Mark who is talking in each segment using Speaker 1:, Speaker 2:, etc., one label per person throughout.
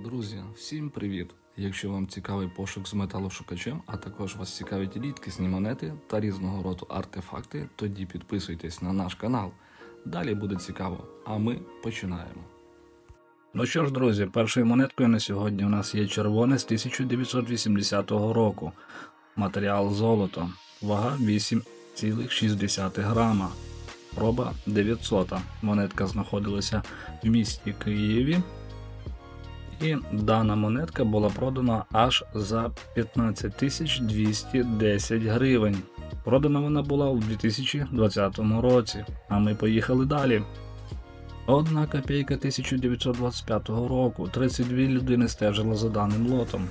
Speaker 1: Друзі, всім привіт! Якщо вам цікавий пошук з металошукачем, а також вас цікавить рідкісні монети та різного роду артефакти, тоді підписуйтесь на наш канал. Далі буде цікаво, а ми починаємо. Ну що ж, друзі, першою монеткою на сьогодні у нас є червоне з 1980 року. Матеріал золото. Вага 8,6 грама. Проба 900. Монетка знаходилася в місті Києві. І дана монетка була продана аж за 15 тисяч 210 гривень. Продана вона була у 2020 році. А ми поїхали далі. Одна копійка 1925 року. 32 людини стежили за даним лотом.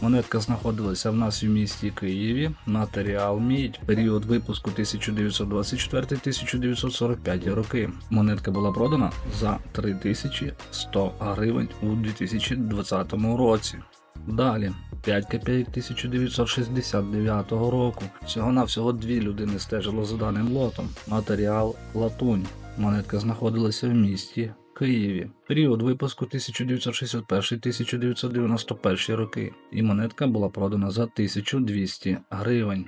Speaker 1: Монетка знаходилася в нас в місті Києві. Матеріал мідь. Період випуску 1924-1945 роки. Монетка була продана за 3100 гривень у 2020 році. Далі 5 копійок 1969 року. Всього навсього дві людини стежило за даним лотом. Матеріал латунь. Монетка знаходилася в місті Києві. Період випуску 1961-1991 роки. І монетка була продана за 1200 гривень.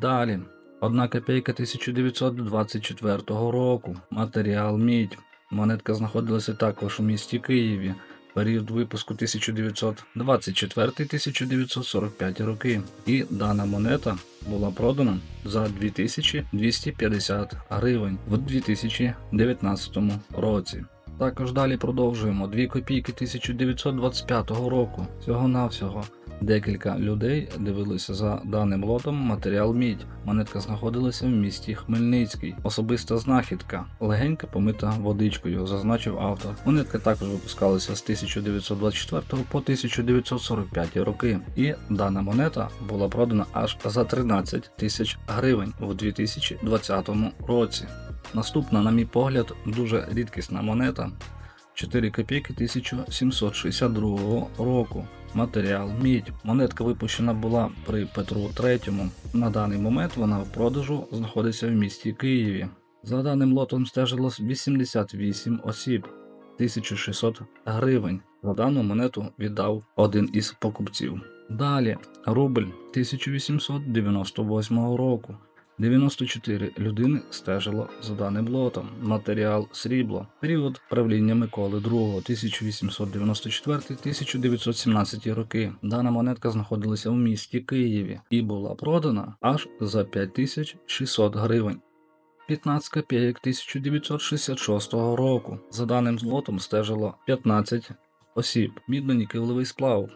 Speaker 1: Далі. Одна копійка 1924 року. Матеріал мідь. Монетка знаходилася також у місті Києві. Період випуску 1924-1945 роки. І дана монета була продана за 2250 гривень в 2019 році. Також далі продовжуємо 2 копійки 1925 року. Всього навсього декілька людей дивилися за даним лотом матеріал мідь. Монетка знаходилася в місті Хмельницький. Особиста знахідка, легенька помита водичкою, зазначив автор. Монетка також випускалася з 1924 по 1945 роки. І дана монета була продана аж за 13 тисяч гривень у 2020 році. Наступна, на мій погляд, дуже рідкісна монета 4 копійки 1762 року. Матеріал мідь. Монетка випущена була при Петру III. На даний момент вона в продажу знаходиться в місті Києві. За даним лотом стежилось 88 осіб, 1600 гривень. За дану монету віддав один із покупців. Далі рубль 1898 року. 94 людини стежило за даним лотом. Матеріал срібло. Період правління Миколи II 1894-1917 роки. Дана монетка знаходилася в місті Києві і була продана аж за 5600 гривень. 15 копійок 1966 року. За даним злотом стежило 15 осіб. Мідно-нікелевий сплав.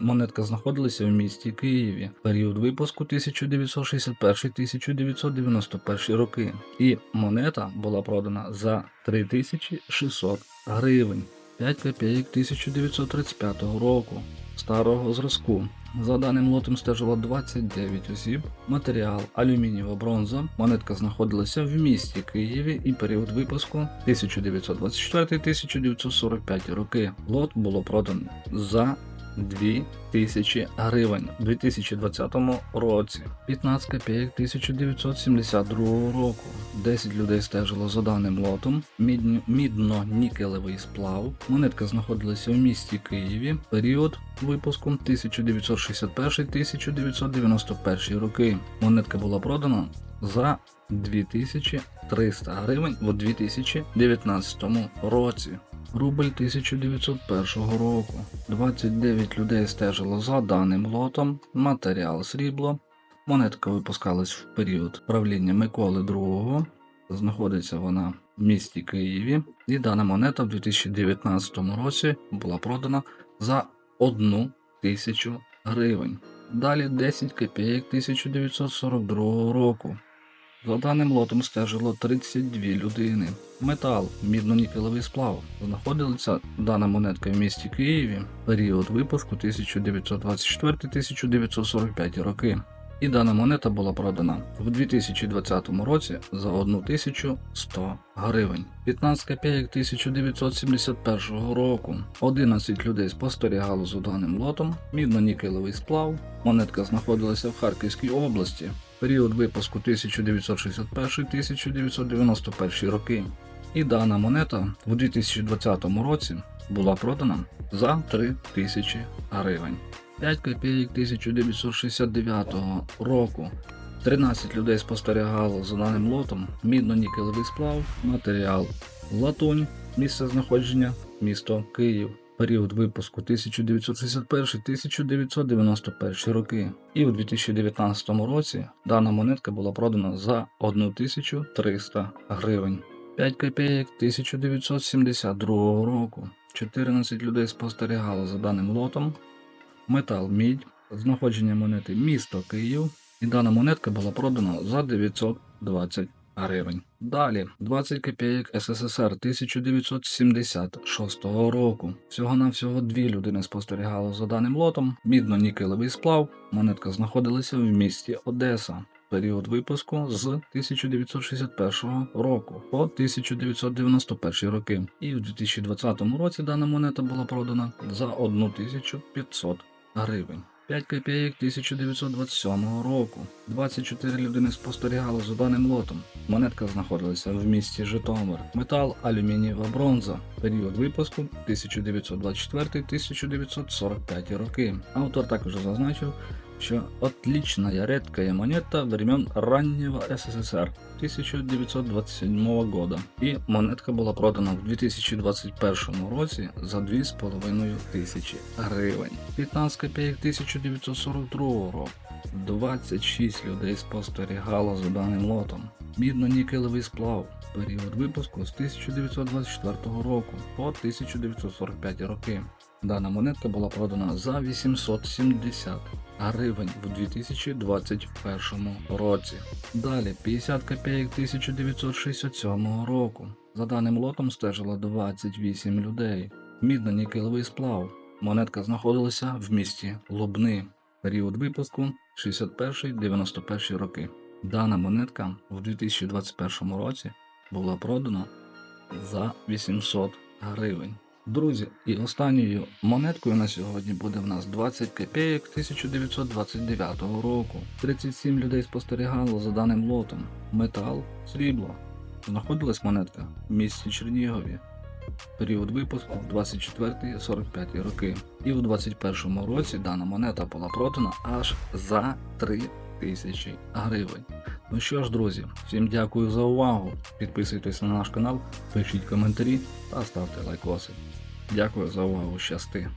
Speaker 1: Монетка знаходилася в місті Києві. Період випуску 1961-1991 роки. І монета була продана за 3600 гривень. 5 копійок 1935 року. Старого зразку. За даним лотом стежило 29 осіб. Матеріал алюмінієва бронза. Монетка знаходилася в місті Києві і період випуску 1924-1945 роки. Лот було продано за 2000 гривень у 2020 році. 15 копійок 1972 року. 10 людей стежило за даним лотом. Мідно-нікелевий сплав. Монетка знаходилася в місті Києві. Період випуску 1961-1991 роки. Монетка була продана за 2300 гривень у 2019 році. Рубль 1901 року. 29 людей стежило за даним лотом. Матеріал срібло. Монетка випускалась в період правління Миколи II. Знаходиться вона в місті Києві. І дана монета в 2019 році була продана за 1 тисячу гривень. Далі 10 копійок 1942 року. За даним лотом стежило 32 людини. Метал, мідно-нікелевий сплав. Знаходилася дана монетка в місті Києві. Період випуску 1924-1945 роки. І дана монета була продана в 2020 році за 1100 гривень. 15 копійок 1971 року. 11 людей спостерігало за даним лотом. Мідно-нікелевий сплав. Монетка знаходилася в Харківській області. Період випуску 1961-1991 роки. І дана монета у 2020 році була продана за 3 тисячі гривень. 5 копійок 1969 року 13 людей спостерігало за даним лотом мідно-нікелевий сплав, матеріал латунь, місце знаходження місто Київ. Період випуску 1961-1991 роки. І у 2019 році дана монетка була продана за 1300 гривень. 5 копійок 1972 року. 14 людей спостерігало за даним лотом. Метал мідь, знаходження монети місто Київ. І дана монетка була продана за 920 гривень. Далі 20 копійок СССР 1976 року. Всього навсього дві людини спостерігали за даним лотом. Мідно-нікелевий сплав. Монетка знаходилася в місті Одеса. Період випуску з 1961 року по 1991 роки. І в 2020 році дана монета була продана за 1500 гривень. 5 копійок 1927 року. 24 людини спостерігали за даним лотом. Монетка знаходилася в місті Житомир. Метал алюмінієва бронза. Період випуску 1924-1945 роки. Автор також зазначив, що отличная редкая монета времен раннего СССР 1927 года. И монетка была продана в 2021 році за 2,5 тисячі гривень. 15 копійок 1942 року. 26 людей спостерігало за даним лотом. Мідно-нікелевий сплав. Період випуску з 1924 року по 1945 роки. Дана монетка була продана за 870 гривень в 2021 році. Далі 50 копійок 1967 року. За даним лотом стежило 28 людей. Мідно-нікелевий сплав. Монетка знаходилася в місті Лубни. Період випуску 61-91 роки. Дана монетка в 2021 році була продана за 800 гривень. Друзі, і останньою монеткою на сьогодні буде в нас 20 копійок 1929 року. 37 людей спостерігало за даним лотом. Метал, срібло. Знаходилась монетка в місті Чернігові. Період випуску 24-45 роки. І у 21 році дана монета була продана аж за 3 тисячі гривень. Ну що ж, друзі, всім дякую за увагу. Підписуйтесь на наш канал, пишіть коментарі та ставте лайкоси. Дякую за увагу, щасти.